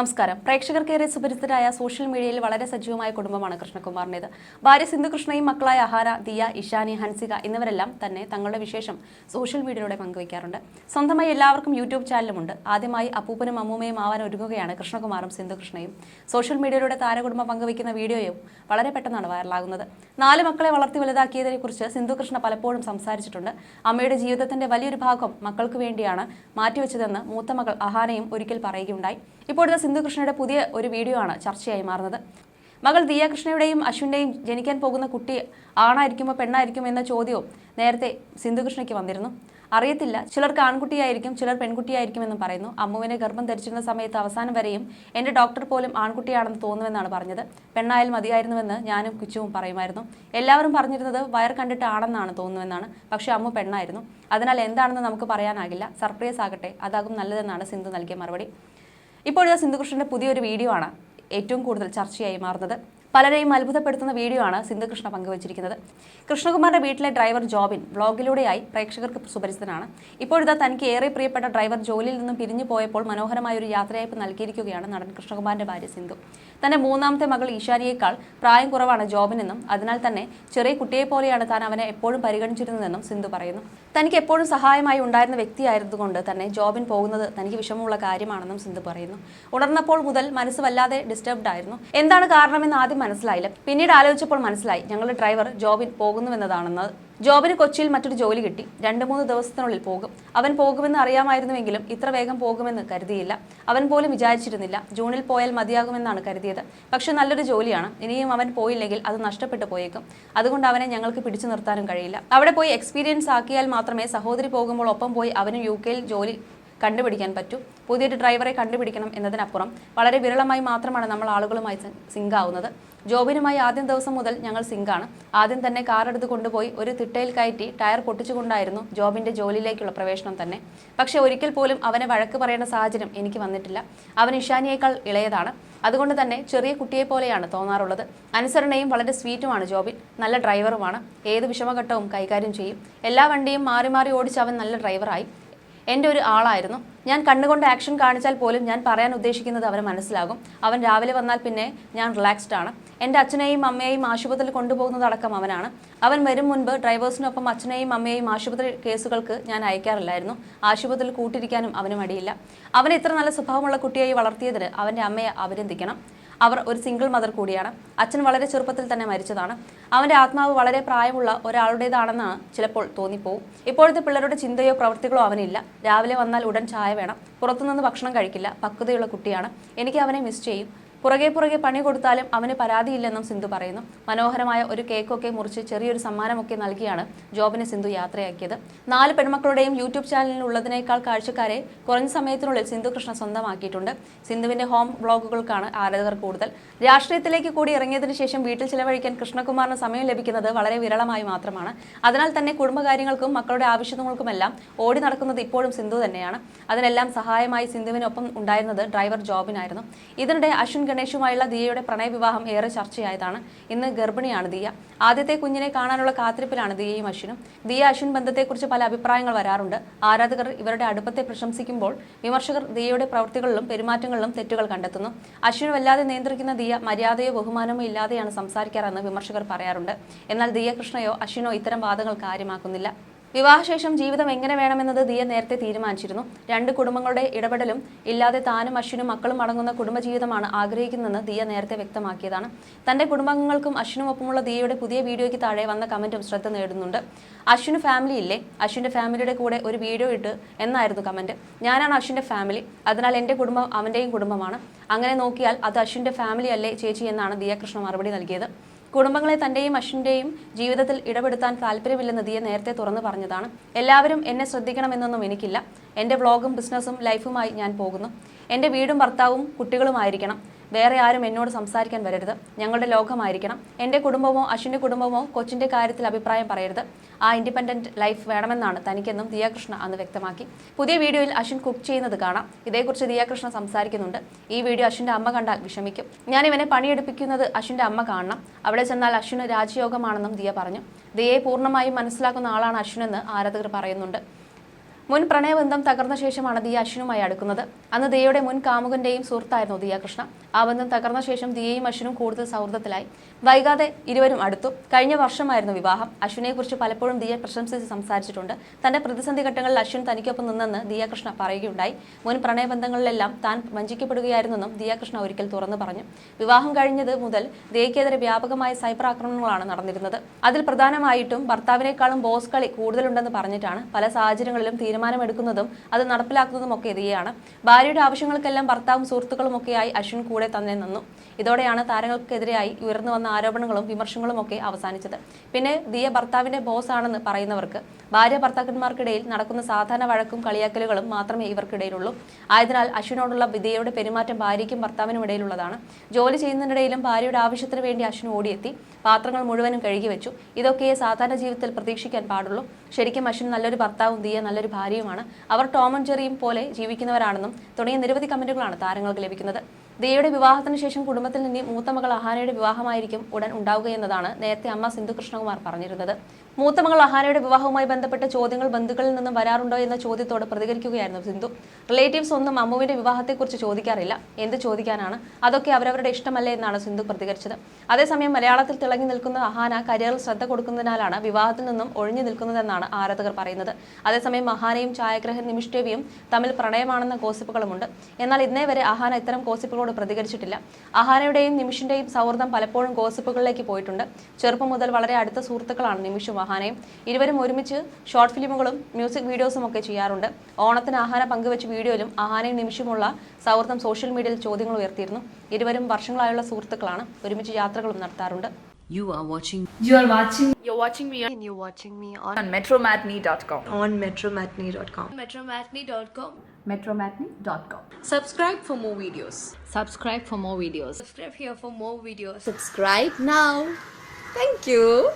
നമസ്കാരം. പ്രേക്ഷകർക്കേറെ സുപരിചിതരായ സോഷ്യൽ മീഡിയയിൽ വളരെ സജീവമായ കുടുംബമാണ് കൃഷ്ണകുമാറിന്റെത്. ഭാര്യ സിന്ധുകൃഷ്ണയും മക്കളായ അഹാര ദിയ ഇഷാനി ഹൻസിക എന്നിവരെല്ലാം തന്നെ തങ്ങളുടെ വിശേഷം സോഷ്യൽ മീഡിയയിലൂടെ പങ്കുവയ്ക്കാറുണ്ട്. സ്വന്തമായി എല്ലാവർക്കും യൂട്യൂബ് ചാനലുമുണ്ട്. ആദ്യമായി അപ്പൂപ്പനും അമ്മൂമ്മയും ആവാൻ ഒരുങ്ങുകയാണ് കൃഷ്ണകുമാറും സിന്ധുകൃഷ്ണയും സോഷ്യൽ മീഡിയയിലൂടെ താരകുടുംബം പങ്കുവയ്ക്കുന്ന വീഡിയോയും വളരെ പെട്ടെന്നാണ് വൈറലാകുന്നത്. നാല് മക്കളെ വളർത്തി വലുതാക്കിയതിനെക്കുറിച്ച് സിന്ധുകൃഷ്ണ പലപ്പോഴും സംസാരിച്ചിട്ടുണ്ട്. അമ്മയുടെ ജീവിതത്തിന്റെ വലിയൊരു ഭാഗം മക്കൾക്ക് വേണ്ടിയാണ് മാറ്റിവെച്ചതെന്ന് മൂത്ത മകൾ അഹാനയും ഒരിക്കൽ പറയുകയുണ്ടായി. ഇപ്പോഴത്തെ സിന്ധു കൃഷ്ണയുടെ പുതിയ ഒരു വീഡിയോ ആണ് ചർച്ചയായി മാറുന്നത്. മകൾ ദിയ കൃഷ്ണയുടെയും അശ്വിന്റെയും ജനിക്കാൻ പോകുന്ന കുട്ടി ആണായിരിക്കുമോ പെണ്ണായിരിക്കുമോ എന്ന ചോദ്യവും നേരത്തെ സിന്ധു കൃഷ്ണയ്ക്ക് വന്നിരുന്നു. അറിയത്തില്ല ചിലർക്ക് ആൺകുട്ടിയായിരിക്കും ചിലർ പെൺകുട്ടിയായിരിക്കുമെന്നും പറയുന്നു. അമ്മുവിനെ ഗർഭം ധരിച്ചിരുന്ന സമയത്ത് അവസാനം വരെയും എന്റെ ഡോക്ടർ പോലും ആൺകുട്ടിയാണെന്ന് തോന്നുമെന്നാണ് പറഞ്ഞത്. പെണ്ണായാൽ മതിയായിരുന്നുവെന്ന് ഞാനും കിച്ചുവും പറയുമായിരുന്നു. എല്ലാവരും പറഞ്ഞിരുന്നത് വയർ കണ്ടിട്ട് കണ്ടിട്ടാണെന്നാണ് തോന്നുമെന്നാണ്. പക്ഷേ അമ്മു പെണ്ണായിരുന്നു. അതിനാൽ എന്താണെന്ന് നമുക്ക് പറയാനാകില്ല. സർപ്രൈസ് ആകട്ടെ അതാകും നല്ലതെന്നാണ് സിന്ധു നൽകിയ മറുപടി. ഇപ്പോഴത്തെ സിന്ധുകൃഷ്ണന്റെ പുതിയൊരു വീഡിയോ ആണ് ഏറ്റവും കൂടുതൽ ചർച്ചയായി മാറുന്നത്. പലരെയും അത്ഭുതപ്പെടുത്തുന്ന വീഡിയോ ആണ് സിന്ധുകൃഷ്ണ പങ്കുവച്ചിരിക്കുന്നത്. കൃഷ്ണകുമാറിന്റെ വീട്ടിലെ ഡ്രൈവർ ജോബിൻ വ്ളോഗിലൂടെയായി പ്രേക്ഷകർക്ക് സുപരിചിതനാണ്. ഇപ്പോഴത്തെ തനിക്ക് ഏറെ പ്രിയപ്പെട്ട ഡ്രൈവർ ജോലിയിൽ നിന്നും പിരിഞ്ഞു പോയപ്പോൾ മനോഹരമായ ഒരു യാത്രയയപ്പ് നൽകിയിരിക്കുകയാണ് നടൻ കൃഷ്ണകുമാറിന്റെ ഭാര്യ സിന്ധു. തന്റെ മൂന്നാമത്തെ മകൾ ഈശാനിയേക്കാൾ പ്രായം കുറവാണ് ജോബിനെന്നും അതിനാൽ തന്നെ ചെറിയ കുട്ടിയെ പോലെയാണ് താൻ അവനെ എപ്പോഴും പരിഗണിച്ചിരുന്നതെന്നും സിന്ധു പറയുന്നു. തനിക്ക് എപ്പോഴും സഹായമായി ഉണ്ടായിരുന്ന വ്യക്തിയായതുകൊണ്ട് തന്നെ ജോബിൻ പോകുന്നത് തനിക്ക് വിഷമമുള്ള കാര്യമാണെന്നും സിന്ധു പറയുന്നു. ഉണർന്നപ്പോൾ മുതൽ മനസ്സ് വല്ലാതെ ഡിസ്റ്റർബ്ഡ് ആയിരുന്നു. എന്താണ് കാരണമെന്ന് ആദ്യം മനസ്സിലായില്ല. പിന്നീട് ആലോചിച്ചപ്പോൾ മനസ്സിലായി. ഞങ്ങളുടെ ഡ്രൈവർ ജോബിൻ പോകുന്നുവെന്നതാണെന്ന് ജോബിന് കൊച്ചിയിൽ മറ്റൊരു ജോലി കിട്ടി. രണ്ട് മൂന്ന് ദിവസത്തിനുള്ളിൽ പോകും. അവൻ പോകുമെന്ന് അറിയാമായിരുന്നുവെങ്കിലും ഇത്ര വേഗം പോകുമെന്ന് കരുതിയില്ല. അവൻ പോലും വിചാരിച്ചിരുന്നില്ല. ജൂണിൽ പോയാൽ മതിയാകുമെന്നാണ് കരുതിയത്. പക്ഷെ നല്ലൊരു ജോലിയാണ്. ഇനിയും അവൻ പോയില്ലെങ്കിൽ അത് നഷ്ടപ്പെട്ടു പോയേക്കും. അതുകൊണ്ട് അവനെ ഞങ്ങൾക്ക് പിടിച്ചു നിർത്താനും കഴിയില്ല. അവിടെ പോയി എക്സ്പീരിയൻസ് ആക്കിയാൽ മാത്രമേ സഹോദരി പോകുമ്പോൾ ഒപ്പം പോയി അവനും യു കെയിൽ ജോലി കണ്ടുപിടിക്കാൻ പറ്റൂ. പുതിയൊരു ഡ്രൈവറെ കണ്ടുപിടിക്കണം എന്നതിനപ്പുറം വളരെ വിരളമായി മാത്രമാണ് നമ്മൾ ആളുകളുമായി സിങ്ക് ആവുന്നത് ജോബിനുമായി ആദ്യം ദിവസം മുതൽ ഞങ്ങൾ സിങ്കാണ്. ആദ്യം തന്നെ കാർ എടുത്ത് കൊണ്ടുപോയി ഒരു തിട്ടയിൽ കയറ്റി ടയർ പൊട്ടിച്ചുകൊണ്ടായിരുന്നു ജോബിന്റെ ജോലിയിലേക്കുള്ള പ്രവേശനം തന്നെ. പക്ഷേ ഒരിക്കൽ പോലും അവനെ വഴക്ക് പറയേണ്ട സാഹചര്യം എനിക്ക് വന്നിട്ടില്ല. അവൻ ഇഷാനിയേക്കാൾ ഇളയതാണ്. അതുകൊണ്ട് തന്നെ ചെറിയ കുട്ടിയെ പോലെയാണ് തോന്നാറുള്ളത്. അനുസരണയും വളരെ സ്വീറ്റുമാണ് ജോബിൻ. നല്ല ഡ്രൈവറുമാണ്. ഏത് വിഷമഘട്ടവും കൈകാര്യം ചെയ്യും. എല്ലാ വണ്ടിയും മാറി മാറി ഓടിച്ച് അവൻ നല്ല ഡ്രൈവറായി. എന്റെ ഒരു ആളായിരുന്നു. ഞാൻ കണ്ണുകൊണ്ട് ആക്ഷൻ കാണിച്ചാൽ പോലും ഞാൻ പറയാൻ ഉദ്ദേശിക്കുന്നത് അവർ മനസ്സിലാകും. അവൻ രാവിലെ വന്നാൽ പിന്നെ ഞാൻ റിലാക്സ്ഡ് ആണ്. എന്റെ അച്ഛനെയും അമ്മയെയും ആശുപത്രിയിൽ കൊണ്ടുപോകുന്നതടക്കം അവനാണ്. അവൻ വരും മുൻപ് ഡ്രൈവേഴ്സിനൊപ്പം അച്ഛനെയും അമ്മയെയും ആശുപത്രി കേസുകൾക്ക് ഞാൻ അയക്കാറില്ലായിരുന്നു. ആശുപത്രിയിൽ കൂട്ടിരിക്കാനും അവന് മടിയില്ല. അവൻ ഇത്ര നല്ല സ്വഭാവമുള്ള കുട്ടിയായി വളർത്തിയതിന് അവന്റെ അമ്മയെ അഭിനന്ദിക്കണം. അവർ ഒരു സിംഗിൾ മദർ കൂടിയാണ്. അച്ഛൻ വളരെ ചെറുപ്പത്തിൽ തന്നെ മരിച്ചതാണ്. അവന്റെ ആത്മാവ് വളരെ പ്രായമുള്ള ഒരാളുടേതാണെന്നാണ് ചിലപ്പോൾ തോന്നിപ്പോവും. ഇപ്പോഴത്തെ പിള്ളേരുടെ ചിന്തയോ പ്രവൃത്തികളോ അവനില്ല. രാവിലെ വന്നാൽ ഉടൻ ചായ വേണം. പുറത്തുനിന്ന് ഭക്ഷണം കഴിക്കില്ല. പക്വതയുള്ള കുട്ടിയാണ്. എനിക്ക് അവനെ മിസ് ചെയ്യും. പുറകെ പുറകെ പണി കൊടുത്താലും അവന് പരാതിയില്ലെന്നും സിന്ധു പറയുന്നു. മനോഹരമായ ഒരു കേക്കൊക്കെ മുറിച്ച് ചെറിയൊരു സമ്മാനമൊക്കെ നൽകിയാണ് ജോബിനെ സിന്ധു യാത്രയാക്കിയത്. നാല് പെൺമക്കളുടെയും യൂട്യൂബ് ചാനലിൽ ഉള്ളതിനേക്കാൾ കാഴ്ചക്കാരെ കുറഞ്ഞ സമയത്തിനുള്ളിൽ സിന്ധു കൃഷ്ണ സ്വന്തമാക്കിയിട്ടുണ്ട്. സിന്ധുവിന്റെ ഹോം ബ്ലോഗുകൾക്കാണ് ആരാധകർ കൂടുതൽ. രാഷ്ട്രീയത്തിലേക്ക് കൂടി ഇറങ്ങിയതിനു ശേഷം വീട്ടിൽ ചിലവഴിക്കാൻ കൃഷ്ണകുമാറിന് സമയം ലഭിക്കുന്നത് വളരെ വിരളമായി മാത്രമാണ്. അതിനാൽ തന്നെ കുടുംബകാര്യങ്ങൾക്കും മക്കളുടെ ആവശ്യങ്ങൾക്കുമെല്ലാം ഓടി നടക്കുന്നത് ഇപ്പോഴും സിന്ധു തന്നെയാണ്. അതിനെല്ലാം സഹായമായി സിന്ധുവിനൊപ്പം ഉണ്ടായിരുന്നത് ഡ്രൈവർ ജോബിനായിരുന്നു. ഇതിനിടെ അശ്വിൻ ഗണേഷുമായുള്ള ദിയയുടെ പ്രണയവിവാഹം ഏറെ ചർച്ചയായതാണ്. ഇന്ന് ഗർഭിണിയാണ് ദിയ. ആദ്യത്തെ കുഞ്ഞിനെ കാണാനുള്ള കാത്തിരിപ്പിലാണ് ദിയയും അശ്വിനും. ദിയ അശ്വിൻ ബന്ധത്തെക്കുറിച്ച് പല അഭിപ്രായങ്ങൾ വരാറുണ്ട്. ആരാധകർ ഇവരുടെ അടുപ്പത്തെ പ്രശംസിക്കുമ്പോൾ വിമർശകർ ദിയയുടെ പ്രവൃത്തികളിലും പെരുമാറ്റങ്ങളിലും തെറ്റുകൾ കണ്ടെത്തുന്നു. അശ്വിൻ വല്ലാതെ നിയന്ത്രിക്കുന്ന ദിയ മര്യാദയോ ബഹുമാനമോ ഇല്ലാതെയാണ് സംസാരിക്കാറെന്ന് വിമർശകർ പറയാറുണ്ട്. എന്നാൽ ദിയ കൃഷ്ണയോ അശ്വിനോ ഇത്തരം വാദങ്ങൾ കാര്യമാക്കുന്നില്ല. വിവാഹശേഷം ജീവിതം എങ്ങനെ വേണമെന്നത് ദിയ നേരത്തെ തീരുമാനിച്ചിരുന്നു. രണ്ട് കുടുംബങ്ങളുടെ ഇടപെടലും ഇല്ലാതെ താനും അശ്വിനും മക്കളും അടങ്ങുന്ന കുടുംബജീവിതമാണ് ആഗ്രഹിക്കുന്നതെന്ന് ദിയ നേരത്തെ വ്യക്തമാക്കിയതാണ്. തന്റെ കുടുംബാംഗങ്ങൾക്കും അശ്വിനുമൊപ്പമുള്ള ദിയയുടെ പുതിയ വീഡിയോയ്ക്ക് താഴെ വന്ന കമന്റും ശ്രദ്ധ നേടുന്നുണ്ട്. അശ്വിന് ഫാമിലി ഇല്ലേ? അശ്വിന്റെ ഫാമിലിയുടെ കൂടെ ഒരു വീഡിയോ ഇട്ട് എന്നായിരുന്നു കമന്റ്. ഞാനാണ് അശ്വിന്റെ ഫാമിലി. അതിനാൽ എന്റെ കുടുംബം അവന്റെയും കുടുംബമാണ്. അങ്ങനെ നോക്കിയാൽ അത് അശ്വിന്റെ ഫാമിലി അല്ലേ ചേച്ചി എന്നാണ് ദിയ കൃഷ്ണ മറുപടി നൽകിയത്. കുടുംബങ്ങളെ തന്റെയും അശ്വിന്റെയും ജീവിതത്തിൽ ഇടപെടുത്താൻ താല്പര്യമില്ലെന്ന് ദിയ നേരത്തെ തുറന്നു പറഞ്ഞതാണ്. എല്ലാവരും എന്നെ ശ്രദ്ധിക്കണമെന്നൊന്നും എനിക്കില്ല. എന്റെ വ്ളോഗും ബിസിനസ്സും ലൈഫുമായി ഞാൻ പോകുന്നു. എന്റെ വീടും ഭർത്താവും കുട്ടികളുമായിരിക്കണം. വേറെ ആരും എന്നോട് സംസാരിക്കാൻ വരരുത്. ഞങ്ങളുടെ ലോകമായിരിക്കണം. എന്റെ കുടുംബമോ അശ്വിന്റെ കുടുംബമോ കൊച്ചിന്റെ കാര്യത്തിൽ അഭിപ്രായം പറയരുത്. ആ ഇൻഡിപെൻഡന്റ് ലൈഫ് വേണമെന്നാണ് തനിക്കെന്നും ദിയാകൃഷ്ണ അന്ന് വ്യക്തമാക്കി. പുതിയ വീഡിയോയിൽ അശ്വിൻ കുക്ക് ചെയ്യുന്നത് കാണാം. ഇതേക്കുറിച്ച് ദിയാകൃഷ്ണ സംസാരിക്കുന്നുണ്ട്. ഈ വീഡിയോ അശ്വിന്റെ അമ്മ കണ്ടാൽ വിഷമിക്കും. ഞാൻ ഇവനെ പണിയെടുപ്പിക്കുന്നത് അശ്വിന്റെ അമ്മ കാണണം. അവിടെ ചെന്നാൽ അശ്വിന് രാജയോഗമാണെന്നും ദിയ പറഞ്ഞു. ദിയയെ പൂർണമായും മനസ്സിലാക്കുന്ന ആളാണ് അശ്വിനെന്ന് ആരാധകർ പറയുന്നുണ്ട്. മുൻ പ്രണയബന്ധം തകർന്ന ശേഷമാണ് ദിയ അശ്വിനുമായി അടുക്കുന്നത്. അന്ന് ദിയയുടെ മുൻ കാമുകന്റെയും സുഹൃത്തായിരുന്നു ദിയ കൃഷ്ണ. ആ ബന്ധം തകർന്ന ശേഷം ദിയയും അശ്വിനും കൂടുതൽ സൗഹൃദത്തിലായി. വൈകാതെ ഇരുവരും അടുത്തു. കഴിഞ്ഞ വർഷമായിരുന്നു വിവാഹം. അശ്വിനെക്കുറിച്ച് പലപ്പോഴും ദിയ പ്രശംസിച്ച് സംസാരിച്ചിട്ടുണ്ട്. തന്റെ പ്രതിസന്ധി ഘട്ടങ്ങളിൽ അശ്വിൻ തനിക്കൊപ്പം നിന്നെന്ന് ദിയ കൃഷ്ണ പറയുകയുണ്ടായി. മുൻ പ്രണയബന്ധങ്ങളിലെല്ലാം താൻ വഞ്ചിക്കപ്പെടുകയായിരുന്നെന്നും ദിയ കൃഷ്ണ ഒരിക്കൽ തുറന്നു പറഞ്ഞു. വിവാഹം കഴിഞ്ഞത് മുതൽ ദിയയ്ക്കെതിരെ വ്യാപകമായ സൈബർ ആക്രമണങ്ങളാണ് നടന്നിരുന്നത്. അതിൽ പ്രധാനമായിട്ടും ഭർത്താവിനേക്കാളും ബോസ് കളി കൂടുതലുണ്ടെന്ന് പറഞ്ഞിട്ടാണ് പല സാഹചര്യങ്ങളിലും തീരുമാനമെടുക്കുന്നതും അത് നടപ്പിലാക്കുന്നതും ഒക്കെ ദിയയാണ് ഭാര്യയുടെ ആവശ്യങ്ങൾക്കെല്ലാം ഭർത്താവും സുഹൃത്തുക്കളും ഒക്കെയായി അശ്വിൻ കൂടെ തന്നെ നിന്നു. ഇതോടെയാണ് താരങ്ങൾക്കെതിരെയായി ഉയർന്നു വന്ന ആരോപണങ്ങളും വിമർശനങ്ങളും ഒക്കെ അവസാനിച്ചത്. പിന്നെ ദിയ ഭർത്താവിന്റെ ബോസ് ആണെന്ന് പറയുന്നവർക്ക് ഭാര്യ ഭർത്താക്കന്മാർക്കിടയിൽ നടക്കുന്ന സാധാരണ വഴക്കും കളിയാക്കലുകളും മാത്രമേ ഇവർക്കിടയിലുള്ളൂ. ആയതിനാൽ അശ്വിനോടുള്ള ദിയയുടെ പെരുമാറ്റം ഭാര്യയ്ക്കും ഭർത്താവിനും ഇടയിലുള്ളതാണ്. ജോലി ചെയ്യുന്നതിനിടയിലും ഭാര്യയുടെ ആവശ്യത്തിന് വേണ്ടി അശ്വിൻ ഓടിയെത്തി. പാത്രങ്ങൾ മുഴുവനും കഴുകി വെച്ചു. ഇതൊക്കെ സാധാരണ ജീവിതത്തിൽ പ്രതീക്ഷിക്കാൻ പാടുള്ളൂ. ശരിക്കും അശ്വിൻ നല്ലൊരു ഭർത്താവും ദിയ നല്ലൊരു ഭാര്യയുമാണ് അവർ ടോമൻ ജെറിയും പോലെ ജീവിക്കുന്നവരാണെന്നും തുടങ്ങിയ നിരവധി കമന്റുകളാണ് താരങ്ങൾക്ക് ലഭിക്കുന്നത്. ദിയയുടെ വിവാഹത്തിന് ശേഷം കുടുംബത്തിൽ നിന്ന് മൂത്ത മകൾ അഹാനയുടെ വിവാഹമായിരിക്കും ഉടൻ ഉണ്ടാവുക എന്നതാണ് നേരത്തെ അമ്മ സിന്ധു കൃഷ്ണകുമാർ പറഞ്ഞിരുന്നത്. മൂത്ത മകൾ അഹാനയുടെ വിവാഹവുമായി ബന്ധപ്പെട്ട ചോദ്യങ്ങൾ ബന്ധുക്കളിൽ നിന്നും വരാറുണ്ടോ എന്ന ചോദ്യത്തോട് പ്രതികരിക്കുകയായിരുന്നു സിന്ധു. റിലേറ്റീവ്സ് ഒന്നും അമ്മുവിന്റെ വിവാഹത്തെക്കുറിച്ച് ചോദിക്കാറില്ല. എന്ത് ചോദിക്കാനാണ്? അതൊക്കെ അവരവരുടെ ഇഷ്ടമല്ലേ എന്നാണ് സിന്ധു പ്രതികരിച്ചത്. അതേസമയം മലയാളത്തിൽ തിളങ്ങി നിൽക്കുന്ന അഹാന കരിയറിൽ ശ്രദ്ധ കൊടുക്കുന്നതിനാലാണ് വിവാഹത്തിൽ നിന്നും ഒഴിഞ്ഞു നിൽക്കുന്നതെന്നാണ് ആരാധകർ പറയുന്നത്. അതേസമയം അഹാനയും ഛായാഗ്രഹൻ നിമിഷ് ദേവിയും തമ്മിൽ പ്രണയമാണെന്ന ഗോസിപ്പുകളുമുണ്ട്. എന്നാൽ ഇന്നേ വരെ അഹാന ഇത്തരം ഗോസിപ്പുകളോട് പ്രതികരിച്ചിട്ടില്ല. അഹാനയുടെയും നിമിഷിന്റെയും സൗഹൃദം പലപ്പോഴും ഗോസിപ്പുകളിലേക്ക് പോയിട്ടുണ്ട്. ചെറുപ്പം മുതൽ വളരെ അടുത്ത സുഹൃത്തുക്കളാണ് നിമിഷും അഹാനയും ഇരുവരും ഒരുമിച്ച് ഷോർട്ട് ഫിലിമുകളും മ്യൂസിക് വീഡിയോസും ഒക്കെ ചെയ്യാറുണ്ട് ഓണത്തിന് ആഹാന പങ്കുവെച്ച് വീഡിയോയിലും ആഹാനയും നിമിഷമുള്ള സൗഹൃദം സോഷ്യൽ മീഡിയയിൽ ചോദ്യങ്ങൾ ഉയർത്തിയിരുന്നു ഇരുവരും വർഷങ്ങളായുള്ള സുഹൃത്തുക്കളാണ് ഒരുമിച്ച് യാത്രകളും നടത്താറുണ്ട് You are watching You are watching You're watching me on, and you're watching me on, on metromatney.com. on metromatney.com. metromatney.com. Metromatney.com. Subscribe for more videos. subscribe for more videos Subscribe here for more videos. Subscribe now. Thank you.